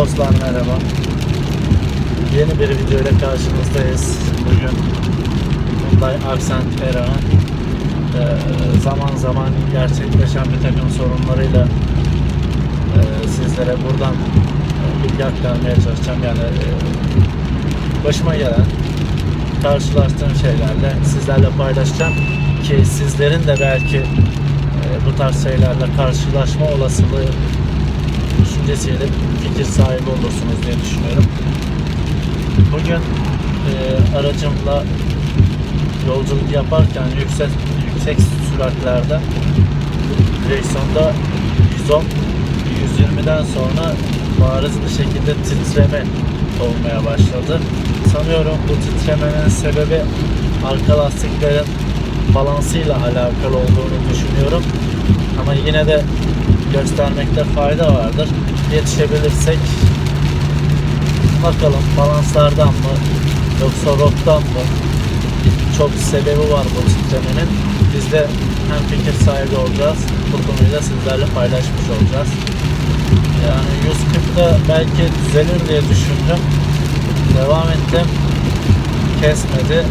Dostlar merhaba. Yeni bir video ile karşınızdayız. Bugün Hyundai Accent Era'nın e, zaman zaman gerçekleşen bir takım sorunlarıyla e, sizlere buradan e, bilgi aktarmaya çalışacağım. Yani başıma gelen karşılaştığım şeylerle sizlerle paylaşacağım ki sizlerin de belki bu tarz şeylerle karşılaşma olasılığı düşüncesiyle fikir sahibi olursunuz diye düşünüyorum. Bugün e, aracımla yolculuk yaparken yüksek yüksek süratlerde direksiyonda 110 120'den sonra bariz bir şekilde titreme olmaya başladı. Sanıyorum bu titremenin sebebi arka lastiklerin balansıyla alakalı olduğunu düşünüyorum. Ama yine de göstermekte fayda vardır. Yetişebilirsek bakalım balanslardan mı yoksa rottan mı çok sebebi var bu titremenin. Biz de hem fikir sahibi olacağız. Bu konuyu da sizlerle paylaşmış olacağız. Yani 140'da belki düzelir diye düşündüm. Devam ettim. Kesmedi.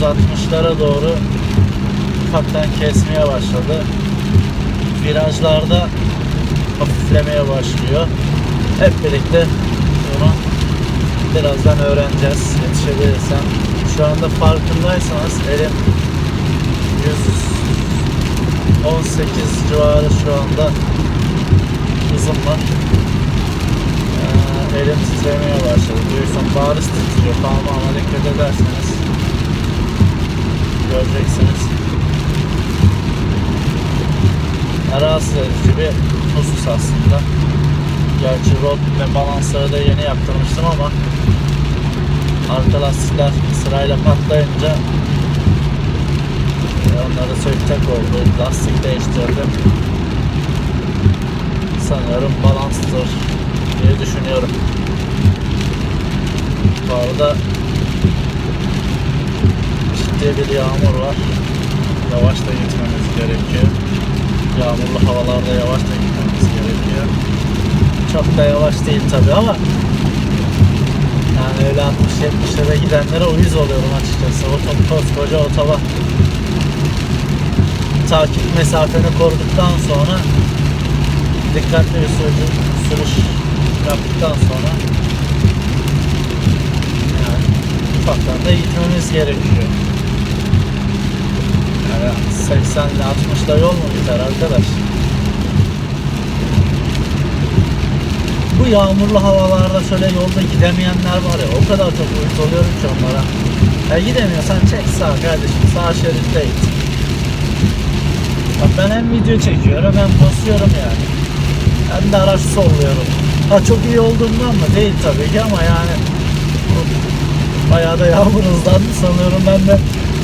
160'lara doğru ufaktan kesmeye başladı. Virajlarda hafiflemeye başlıyor. Hep birlikte bunu birazdan öğreneceğiz. Yetişebilirsem. Şu anda farkındaysanız elim 118 civarı şu anda hızım var. Ee, elim titremeye başladı. Duyuyorsun bariz titriyor. Parmağıma dikkat ederseniz göreceksiniz. Rahatsız edici bir husus aslında. Gerçi rot ve balansları da yeni yaptırmıştım ama arka lastikler sırayla patlayınca e, onları sökecek oldu. Lastik değiştirdim. Sanıyorum balanstır diye düşünüyorum. Bu arada ciddi bir yağmur var. Yavaş da gitmemiz gerekiyor. Yağmurlu havalarda yavaş da gitmemiz gerekiyor. Çok da yavaş değil tabi ama yani öyle 60-70'lere gidenlere uyuz oluyorum açıkçası. Otom, koskoca otoban. Takip mesafeni koruduktan sonra dikkatli bir sürücü, sürüş yaptıktan sonra yani ufaktan da gitmemiz gerekiyor. Yani 80 ile 60'da yol mu biter arkadaş? Bu yağmurlu havalarda şöyle yolda gidemeyenler var ya o kadar çok uyuz oluyorum ki onlara. Ya gidemiyorsan çek sağ kardeşim sağ şeritte git. Ben hem video çekiyorum hem basıyorum yani. Hem de araç solluyorum. Ha çok iyi olduğumdan mı? Değil tabii ki ama yani bayağı da yağmur hızlandı sanıyorum ben de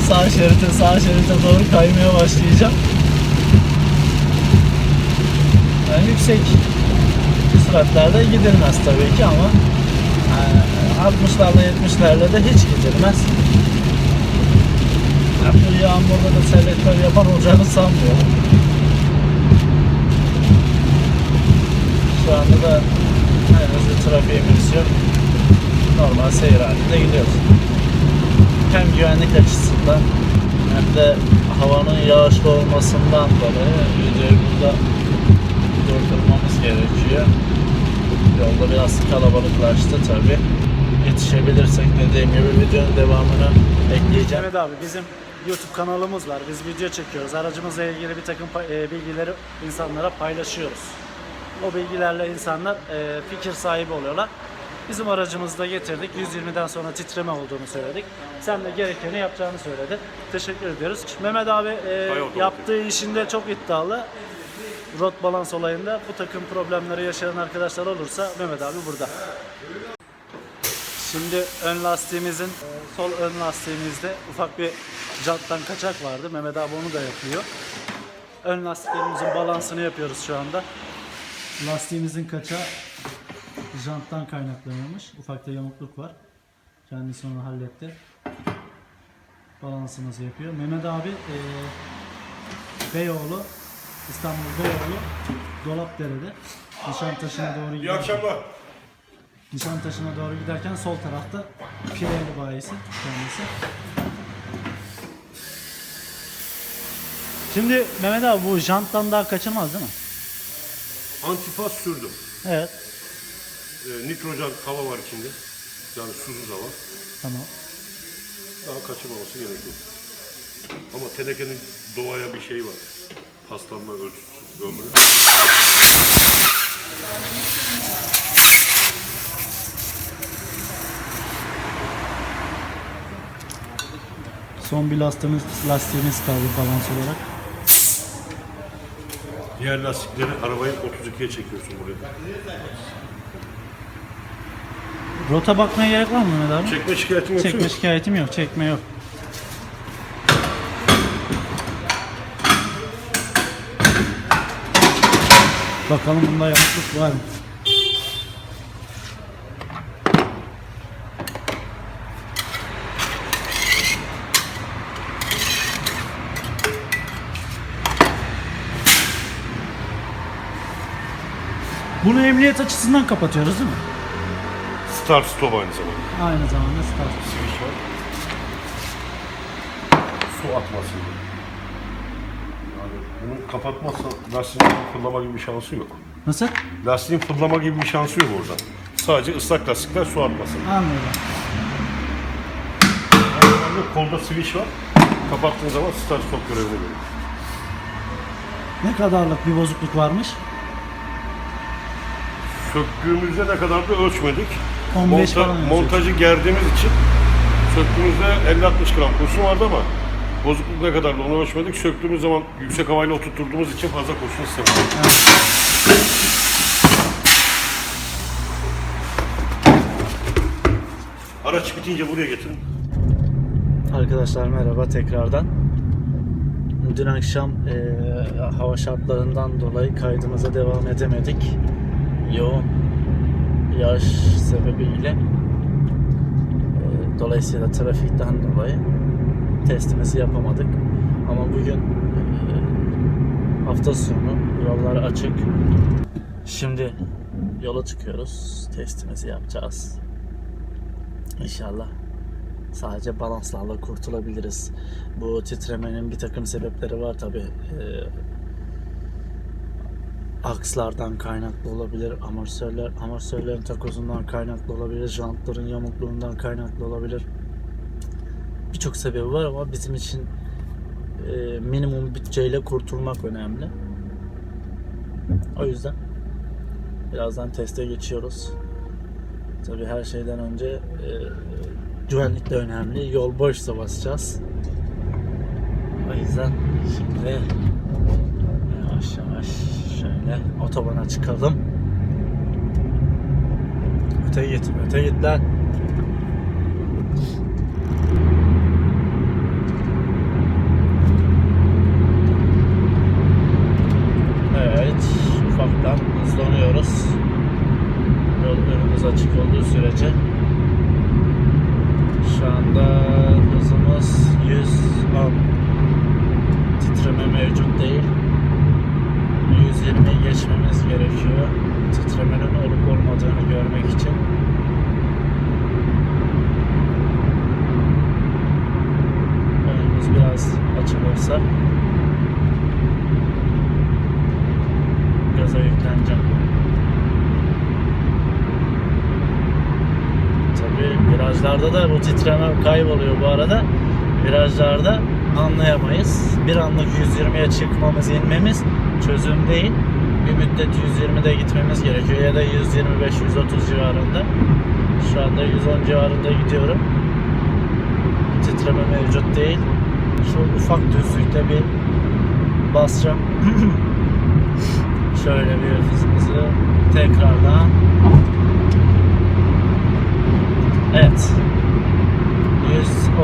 sağ şerite sağ şerite doğru kaymaya başlayacağım. Yani yüksek süratlerde gidilmez tabii ki ama yani 60'larla 70'lerle de hiç gidilmez. Bu yağmurda da selektör yapan olacağını sanmıyorum. Şu anda da henüz bir trafiğimiz yok. Normal seyir halinde gidiyoruz. Hem güvenlik açısından hem de havanın yağışlı olmasından dolayı videoyu burada durdurmamız gerekiyor. Yolda biraz kalabalıklaştı tabi. Yetişebilirsek dediğim gibi videonun devamını ekleyeceğim. Evet abi bizim YouTube kanalımız var. Biz video çekiyoruz. Aracımızla ilgili bir takım e, bilgileri insanlara paylaşıyoruz. O bilgilerle insanlar e, fikir sahibi oluyorlar. Bizim aracımızda getirdik. 120'den sonra titreme olduğunu söyledik. Sen de gerekeni yapacağını söyledi. Teşekkür ediyoruz. Mehmet abi e, yaptığı işinde çok iddialı. Rot balans olayında bu takım problemleri yaşayan arkadaşlar olursa Mehmet abi burada. Şimdi ön lastiğimizin e, sol ön lastiğimizde ufak bir janttan kaçak vardı. Mehmet abi onu da yapıyor. Ön lastiklerimizin balansını yapıyoruz şu anda. Lastiğimizin kaçağı janttan kaynaklanıyormuş. Ufakta yamukluk var. Kendisi onu halletti. Balansımızı yapıyor. Mehmet abi e, Beyoğlu İstanbul Beyoğlu Dolapdere'de Nişantaşı'na doğru İyi giderken, akşamlar. Nişantaşı'na doğru giderken sol tarafta Pirelli bayisi kendisi. Şimdi Mehmet abi bu janttan daha kaçırmaz değil mi? Antifaz sürdüm. Evet. Ee, nitrojen hava var içinde. Yani susuz hava. Tamam. Daha kaçırmaması gerekiyor. Ama tenekenin doğaya bir şey var. Paslanma ölçüsü, ömrü. Son bir lastiğimiz, lastiğimiz kaldı balans olarak. Diğer lastikleri arabayı 32'ye çekiyorsun buraya. Rota bakmaya gerek var mı Mehmet abi? Çekme şikayetin yoksa Çekme yok. şikayetim yok, çekme yok. Bakalım bunda yamukluk var mı? Bunu emniyet açısından kapatıyoruz değil mi? Start stop aynı zamanda. Aynı zamanda start. Switch var. Su atmasın diye. Yani bunu kapatmazsan lastiğin fırlama gibi bir şansı yok. Nasıl? Lastiğin fırlama gibi bir şansı yok orada. Sadece ıslak lastikler su atmasın. Anladım. Aynı zamanda kolda switch var. Kapattığın zaman start stop görevini görüyor. Ne kadarlık bir bozukluk varmış? Söktüğümüzde ne kadar da ölçmedik. 15 falan yazıyor. montajı gerdiğimiz için söktüğümüzde 50-60 gram kurşun vardı ama bozukluk ne kadar da onu ölçmedik. Söktüğümüz zaman yüksek havayla oturtturduğumuz için fazla kurşun istemedik. Araç bitince buraya getirin. Arkadaşlar merhaba tekrardan. Dün akşam eee, hava şartlarından dolayı kaydımıza devam edemedik. Yoğun yağış sebebiyle eee, dolayısıyla trafikten dolayı testimizi yapamadık. Ama bugün eee, hafta sonu yollar açık. Şimdi yola çıkıyoruz. Testimizi yapacağız. İnşallah sadece balanslarla kurtulabiliriz. Bu titremenin bir takım sebepleri var tabi. Akslardan kaynaklı olabilir, amortisörler, amortisörlerin takozundan kaynaklı olabilir, jantların yamukluğundan kaynaklı olabilir. Birçok sebebi var ama bizim için e, minimum bütçeyle kurtulmak önemli. O yüzden birazdan teste geçiyoruz. Tabii her şeyden önce e, güvenlik de önemli. Yol boşsa basacağız. O yüzden şimdi yavaş yavaş şöyle otobana çıkalım. Öte git, öte git lan. Evet, ufaktan hızlanıyoruz. Yol önümüz açık olduğu sürece. Şu anda hızımız 110. Titreme mevcut değil. 120'yi geçmemiz gerekiyor. Titremenin olup olmadığını görmek için. Önümüz biraz açılırsa gaza yükleneceğim. Tabii virajlarda da bu titreme kayboluyor bu arada. Virajlarda anlayamayız. Bir anlık 120'ye çıkmamız, inmemiz çözüm değil. Bir müddet 120'de gitmemiz gerekiyor ya da 125-130 civarında. Şu anda 110 civarında gidiyorum. Titreme mevcut değil. Şu ufak düzlükte bir basacağım. Şöyle bir hızımızı tekrardan Evet.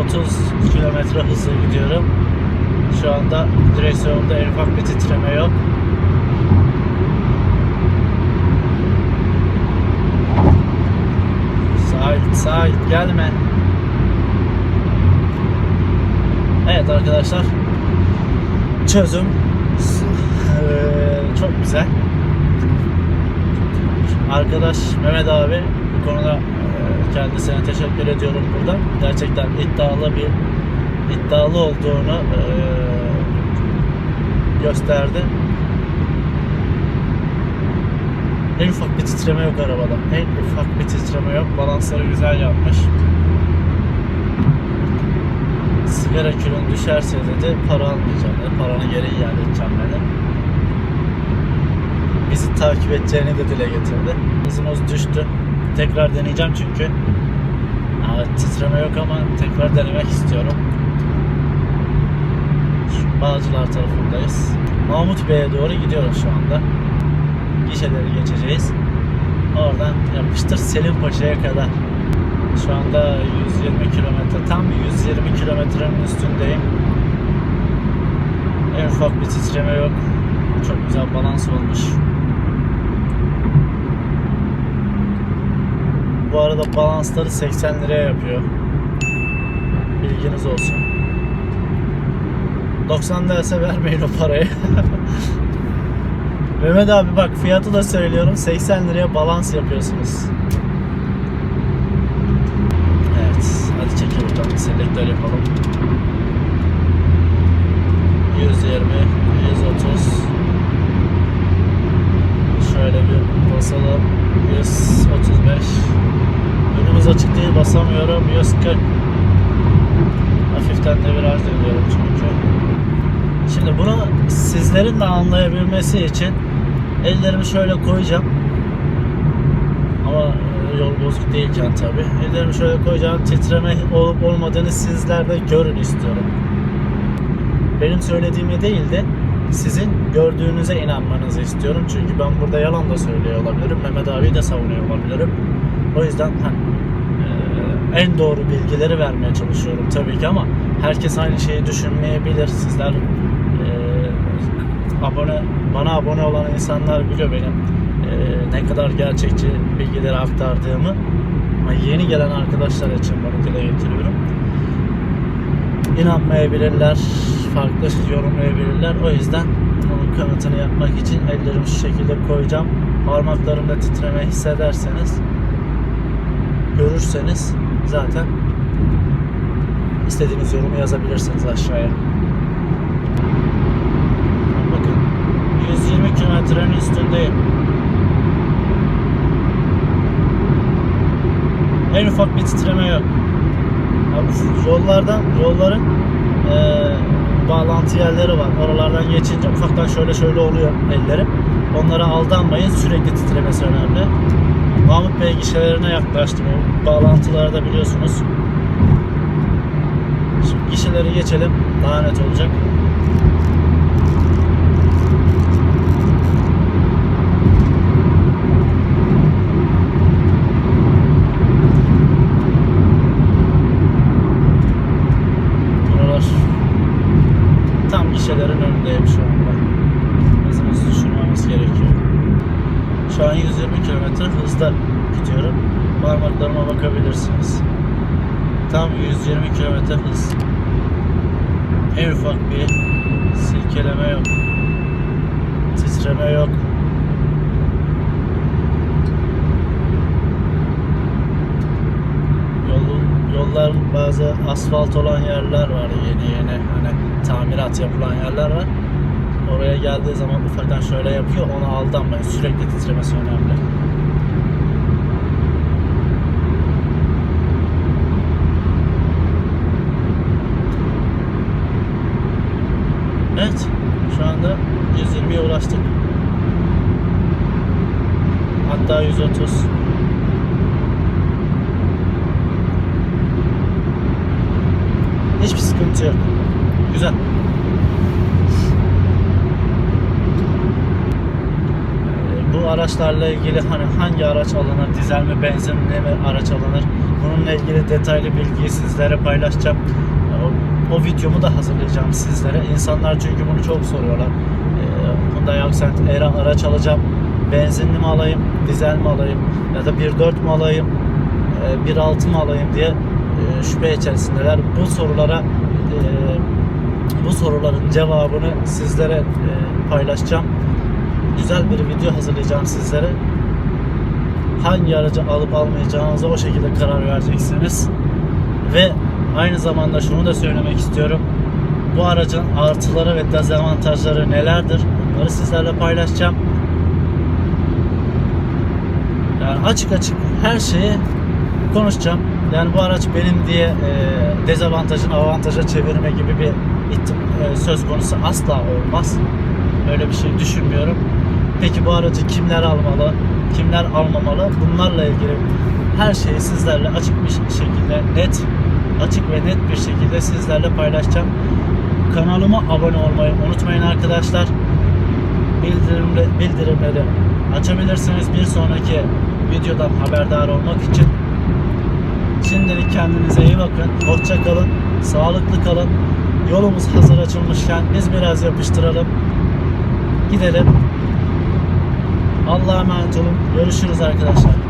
130 kilometre hızla gidiyorum. Şu anda direksiyonda en ufak bir titreme yok. Sağa git, gelme. Evet arkadaşlar. Çözüm eee, çok güzel. arkadaş Mehmet abi bu konuda e, kendisine teşekkür ediyorum buradan. Gerçekten iddialı bir iddialı olduğunu e, gösterdi. En ufak bir titreme yok arabada. En ufak bir titreme yok. Balansları güzel yapmış. Sigara kilon düşerse dedi para almayacağım dedi. Paranı geri iade edeceğim dedi. Bizi takip edeceğini de dile getirdi. Hızımız düştü. Tekrar deneyeceğim çünkü. Aa, titreme yok ama tekrar denemek istiyorum. Bağcılar tarafındayız. Mahmut Bey'e doğru gidiyoruz şu anda. Gişeleri geçeceğiz. Oradan yapıştır Selim Paşa'ya kadar. Şu anda 120 kilometre, tam 120 kilometrenin üstündeyim. En ufak bir titreme yok. Çok güzel balans olmuş. Bu arada balansları 80 liraya yapıyor. Bilginiz olsun. 90 derse vermeyin o parayı. Mehmet abi bak fiyatı da söylüyorum. 80 liraya balans yapıyorsunuz. Evet hadi çekelim hocam selektör yapalım. 120, 130 Şöyle bir basalım. 135 Önümüz açık değil basamıyorum. 140 Hafiften de viraj dönüyorum çünkü Şimdi bunu sizlerin de anlayabilmesi için ellerimi şöyle koyacağım. Ama e, yol bozuk değilken tabi. Ellerimi şöyle koyacağım. Titreme olup olmadığını sizler de görün istiyorum. Benim söylediğimi değil de sizin gördüğünüze inanmanızı istiyorum. Çünkü ben burada yalan da söylüyor olabilirim. Mehmet abi de savunuyor olabilirim. O yüzden hani, en doğru bilgileri vermeye çalışıyorum tabii ki ama herkes aynı şeyi düşünmeyebilir. Sizler abone bana abone olan insanlar biliyor benim e, ne kadar gerçekçi bilgileri aktardığımı. Ama yeni gelen arkadaşlar için bunu dile getiriyorum. İnanmayabilirler, farklı yorumlayabilirler. O yüzden bunun kanıtını yapmak için ellerimi şu şekilde koyacağım. Parmaklarımda titreme hissederseniz, görürseniz zaten istediğiniz yorumu yazabilirsiniz aşağıya. 120 kilometrenin üstündeyim. En ufak bir titreme yok. Abi, yollardan, yolların eee, bağlantı yerleri var. Oralardan geçince ufaktan şöyle şöyle oluyor ellerim. Onlara aldanmayın. Sürekli titremesi önemli. Mahmut Bey gişelerine yaklaştım. O bağlantıları da biliyorsunuz. Şimdi gişeleri geçelim. Daha net olacak. Buralar tam gişelerin önündeyim şu anda. Hızımızı düşürmemiz gerekiyor. Şu an 120 kilometre hızda gidiyorum. Parmaklarıma bakabilirsiniz. Tam 120 kilometre hız. En ufak bir silkeleme yok. Titreme yok. Yolun, yollar bazı asfalt olan yerler var yeni yeni hani tamirat yapılan yerler var. Oraya geldiği zaman ufaktan şöyle yapıyor ona aldanmayın sürekli titremesi önemli. Evet şu anda 120'ye ulaştık. Hatta 130. Hiçbir sıkıntı yok. Güzel. Ee, Bu araçlarla ilgili hani hangi araç alınır, dizel mi, benzinli mi araç alınır? Bununla ilgili detaylı bilgiyi sizlere paylaşacağım. O, o videomu da hazırlayacağım sizlere. İnsanlar çünkü bunu çok soruyorlar. Ee, Hyundai Accent Era araç alacağım. Benzinli mi alayım, dizel mi alayım ya da 1.4 mu alayım, e, 1.6 mı alayım diye e, şüphe içerisindeler. Bu sorulara e, bu soruların cevabını sizlere e, paylaşacağım. Güzel bir video hazırlayacağım sizlere. hangi aracı alıp almayacağınıza o şekilde karar vereceksiniz. Ve aynı zamanda şunu da söylemek istiyorum. Bu aracın artıları ve dezavantajları nelerdir? Bunları sizlerle paylaşacağım. Yani açık açık her şeyi konuşacağım. Yani bu araç benim diye e, dezavantajını avantaja çevirme gibi bir e, söz konusu asla olmaz. Öyle bir şey düşünmüyorum. Peki bu aracı kimler almalı, kimler almamalı? Bunlarla ilgili her şeyi sizlerle açık bir şekilde net, açık ve net bir şekilde sizlerle paylaşacağım. Kanalıma abone olmayı unutmayın arkadaşlar. Bildirimle, bildirimleri açabilirsiniz bir sonraki videodan haberdar olmak için. Şimdilik kendinize iyi bakın. Hoşça kalın. Sağlıklı kalın. Yolumuz hazır açılmışken biz biraz yapıştıralım. Gidelim. Allah'a emanet olun. Görüşürüz arkadaşlar.